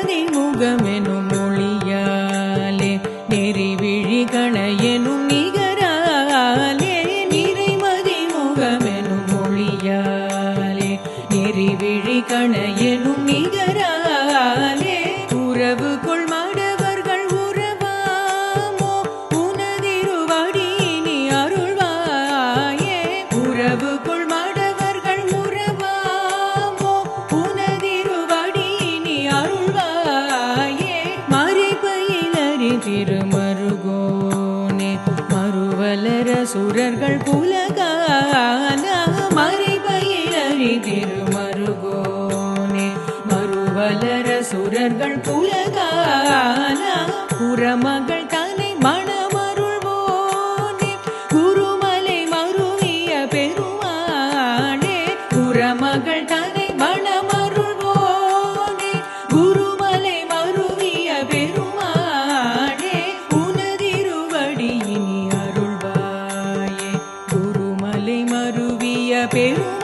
நிறைமதி மொழியாலே நெறிவிழி கணையெனும் நிகராலே நிறைமதி முகமெனும் மொழியாலே நெறிவிழி கணையெனும் நிகராலே உறவு கொள் திருமருகோனே மறுவலர சுரர்கள் புலகான மறைபயலி திருமருகோனே மறுவலர சுரர்கள் புலகான புறமகள் தலை மணமருள்வோனே. குருமலை மருவிய பெருமானே. புறமகள் தலை மணமருள்வோனே. குரு pelo